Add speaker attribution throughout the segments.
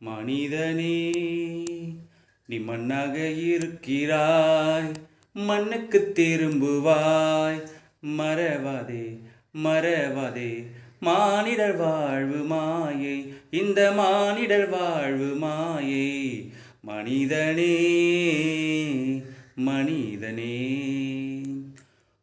Speaker 1: மனிதனே நீ மண்ணாக இருக்கிறாய். மண்ணுக்கு திரும்புவாய். மறவாதே மறவாதே மானிடர் வாழ்வு மாயை. இந்த மானிடர் வாழ்வு மாயை. மனிதனே மனிதனே.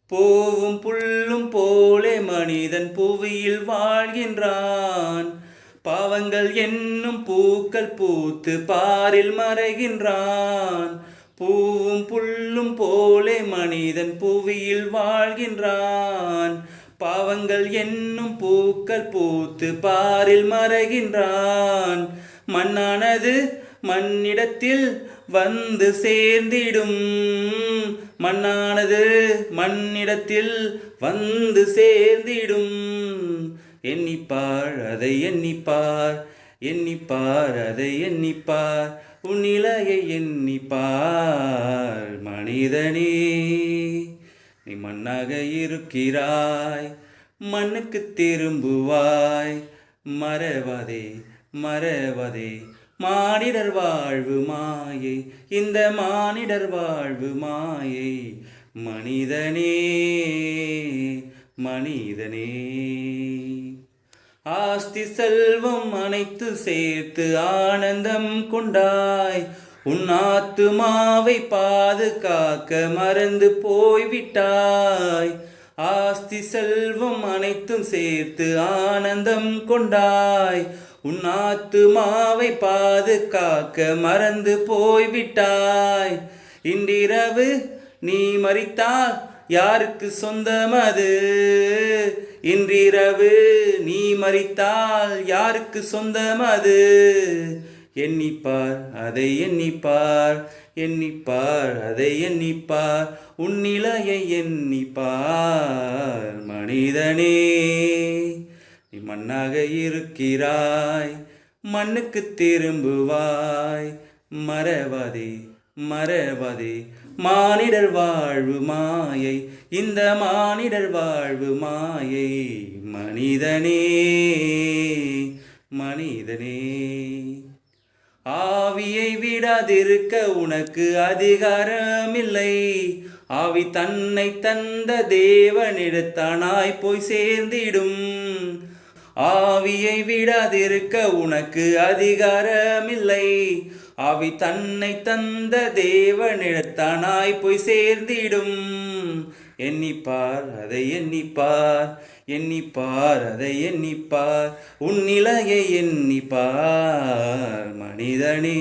Speaker 1: போவும் புல்லும் போலே மனிதன் புவியில் வாழ்கின்றான். பாவங்கள் என்னும் பூக்கள் பூத்து பாரில் மறைகின்றான். பூவும் புல்லும் போலே மனிதன் புவியில் வாழ்கின்றான். பாவங்கள் என்னும் பூக்கள் பூத்து பாரில் மறைகின்றான். மண்ணானது மண்ணிடத்தில் வந்து சேர்ந்திடும். மண்ணானது மண்ணிடத்தில் வந்து சேர்ந்திடும். எண்ணிப்பார் அதை எண்ணிப்பார். எண்ணிப்பார் அதை எண்ணிப்பார். உன் நிலையை எண்ணிப்பார் மனிதனே. நீ மண்ணாக இருக்கிறாய் மண்ணுக்கு திரும்புவாய். மறவதே மறவதே. மானிடர் வாழ்வு மாயை இந்த மானிடர் வாழ்வு மாயை. மனிதனே மனிதனே. ஆஸ்தி செல்வம் அனைத்து சேர்த்து ஆனந்தம் கொண்டாய். உன் ஆத்துமாவை பாதுகாக்க மறந்து போய்விட்டாய். ஆஸ்தி செல்வம் அனைத்தும் சேர்த்து ஆனந்தம் கொண்டாய். உன் ஆத்துமாவை பாதுகாக்க மறந்து போய்விட்டாய். இன்றிரவு நீ மறித்தால் யாருக்கு சொந்தம் அது? இன்றிரவு நீ மறித்தால் யாருக்கு சொந்தம் அது? எண்ணிப்பார் அதை எண்ணிப்பார். எண்ணிப்பார் அதை எண்ணிப்பார். உன்னிலையை எண்ணிப்பார் மனிதனே. நீ மண்ணாக இருக்கிறாய் மண்ணுக்கு திரும்புவாய். மறவாதே மறவாதே. மானிடர் வாழ்வு மாயை. இந்த மானிடர் வாழ்வு மாயை மனிதனே மனிதனே. ஆவியை விடாதிருக்க உனக்கு அதிகாரமில்லை. ஆவி தன்னை தந்த தேவனிடத்தானாய் போய் சேர்ந்திடும். ஆவியை விடாதிருக்க உனக்கு அதிகாரமில்லை. அவி தன்னை தந்த தேவனிடத்தானாய் போய் சேர்ந்திடும். எண்ணிப்பார் அதை எண்ணிப்பார். எண்ணிப்பார் அதை எண்ணிப்பார். உன் நிலையை எண்ணிப்பார் மனிதனே.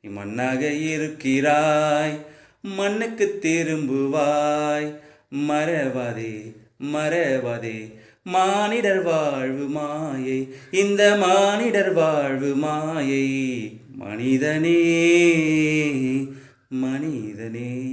Speaker 1: நீ மண்ணாக இருக்கிறாய் மண்ணுக்கு திரும்புவாய். மறவாதே மறவாதே மானிடர் வாழ்வு மாயை. இந்த மானிடர் வாழ்வு மாயை. மனிதனே மனிதனே.